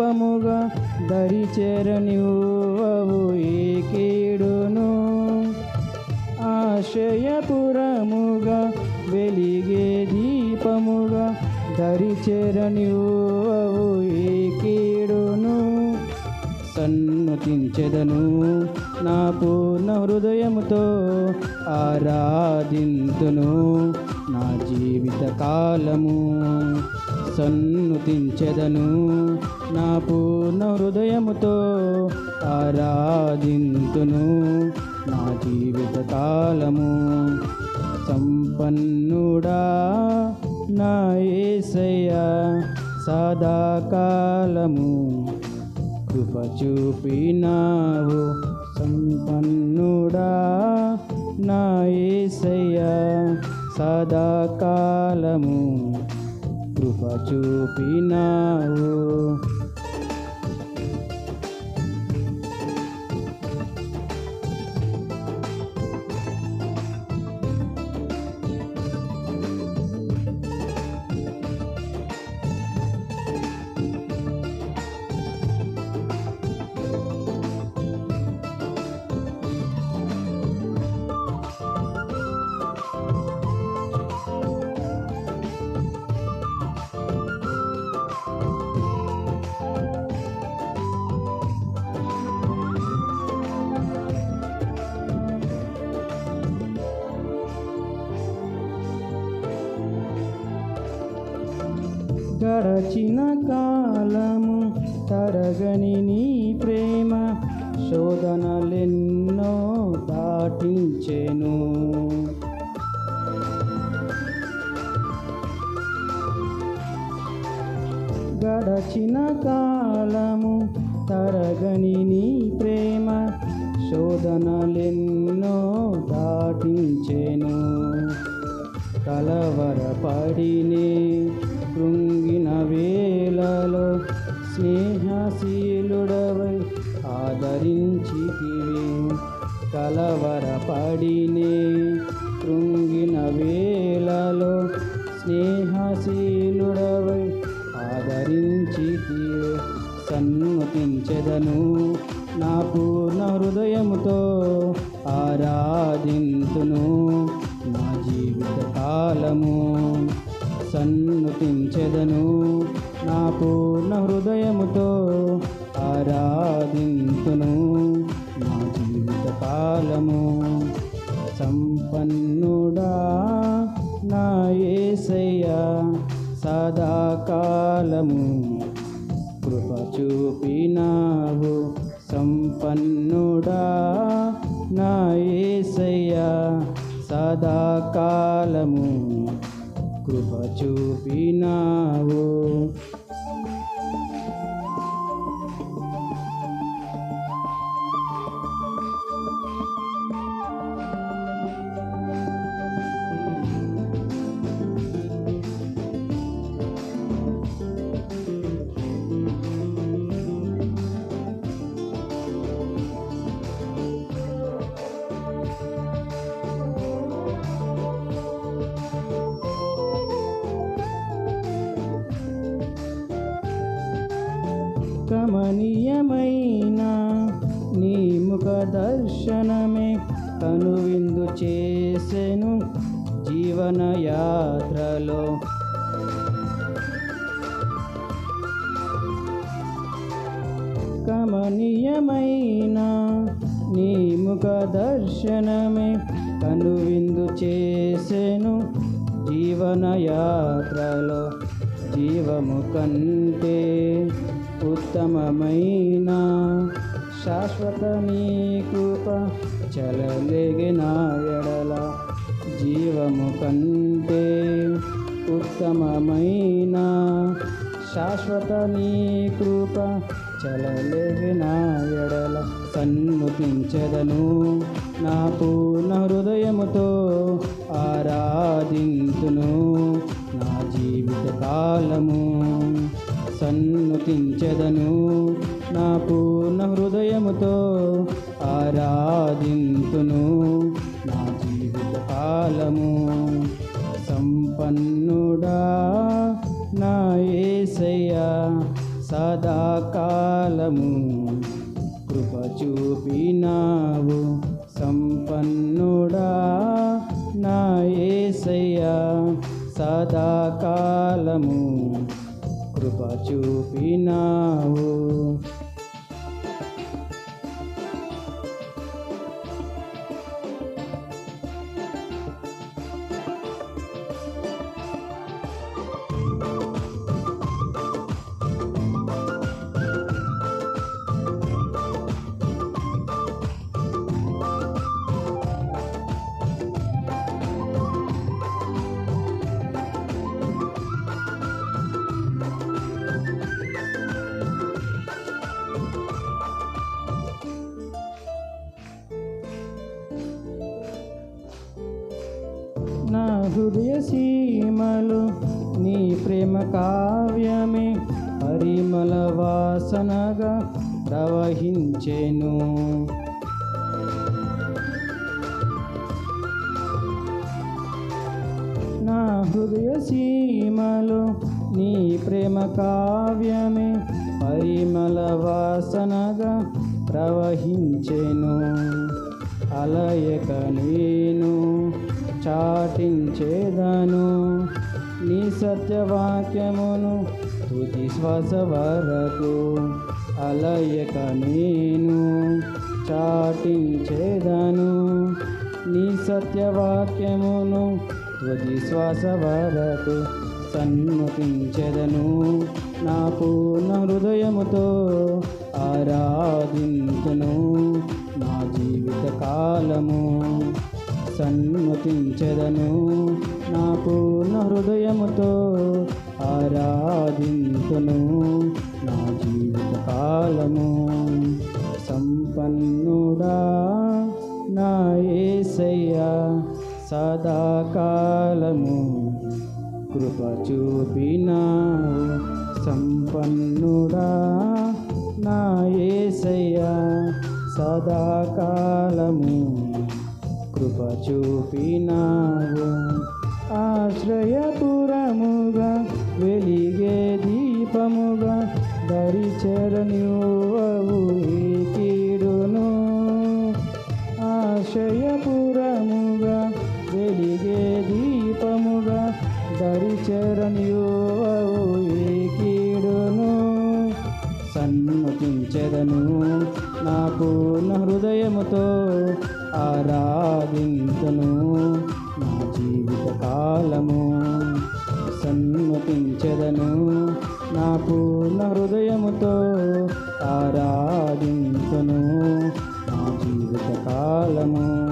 దీపముగా దరిచెరనివ్వవు ఏ కీడును ఆశయపురముగా వెలిగే దీపముగా దరిచెరనివ్వవు ఏ కీడును సన్నతించెదను నా పూర్ణ హృదయముతో ఆరాధింతును నా జీవిత కాలము. సన్నుతించెదను. నా పూర్ణ హృదయముతో ఆరాధింతును. నా జీవిత కాలము సంపన్నుడా నా ఏసయ్య సదాకాలము కృప చూపినావు సంపన్నుడా నా ఏసయ్య సదాకాలము కృప చూపినావు గడచిన కాలము తరగని నీ ప్రేమ శోధనలెన్నో దాటించెను. గడచిన కాలము తరగని నీ ప్రేమ శోధనలెన్నో దాటించెను. కలవరపడినే కృంగిన వేళలో స్నేహశీలుడవై ఆదరించితివి. కలవరపడినే కృంగిన వేళలో స్నేహశీలుడవై ఆదరించితివి. సన్నుతించెదను నా పూర్ణ హృదయముతో ఆరాధించ సన్నుతించెదను నా పూర్ణ హృదయముతో ఆరాధింతును. నా జీవిత కాలము సంపన్నుడా నా ఏసయ్య సదాకాలము కృప చూపినావు. సంపన్నుడా నా ఏసయ్య సదాకాలము కృప కమనీయమైన నీ ముఖ దర్శనమే కనువిందు చేసెను జీవన యాత్రలో కమనీయమైన నీ ముఖ దర్శనమే కనువిందు చేసెను జీవన యాత్రలో జీవము కంటే ఉత్తమమైన శాశ్వత నీ కృప చలలేగిన ఎడల జీవము కంటే ఉత్తమమైన శాశ్వత నీ కృప చలలేగిన ఎడల సన్ముఖించదను నా పూర్ణ హృదయముతో ఆరాధించును నా జీవిత కాలము సన్నుతించెదను నా పూర్ణ హృదయముతో ఆరాధింతును. నా జీవిత కాలము సంపన్నుడా నా ఏసయ్యా సదాకాలము కృప చూపినావు సంపన్నుడా నా ఏసయ్యా సదాకాలము కృప చూపినావు నా హృదయ సీమలు నీ ప్రేమ కావ్యమే పరిమళ వాసనగా ప్రవహించెను. నా హృదయ సీమలు నీ ప్రేమ కావ్యమే పరిమళ వాసనగా ప్రవహించెను. అలయక నేను చాటించేదను. నీ సత్యవాక్యమును తుది శ్వాస వరకు అలయక నేను. చాటించేదను. నీ సత్యవాక్యమును తుది శ్వాస వరకు సన్మతించెదను నా పూర్ణ హృదయముతో ఆరాధించను. నా జీవిత కాలము సన్మతించెదను. నా పూర్ణ హృదయముతో ఆరాధించును నా జీవిత కాలము సంపన్నుడా నా ఏసయ్యా సదాకాలము కృప చూపినా సంపన్నుడా నా ఏసయ్యా సదాకాలము కృప చూపినావు. ఆశ్రయపురముగా వెలిగే దీపముగా దరిచరనివ్వవు కీడును ఆశ్రయపురముగా వెలిగే దీపముగా దరిచరనివ్వవు ఏ కీడును సన్మతించదను నా పూర్ణ హృదయముతో ఆరాధించను నా జీవిత కాలము. సన్మతించదను నా పూర్ణ హృదయముతో ఆరాధించను నా జీవిత కాలము.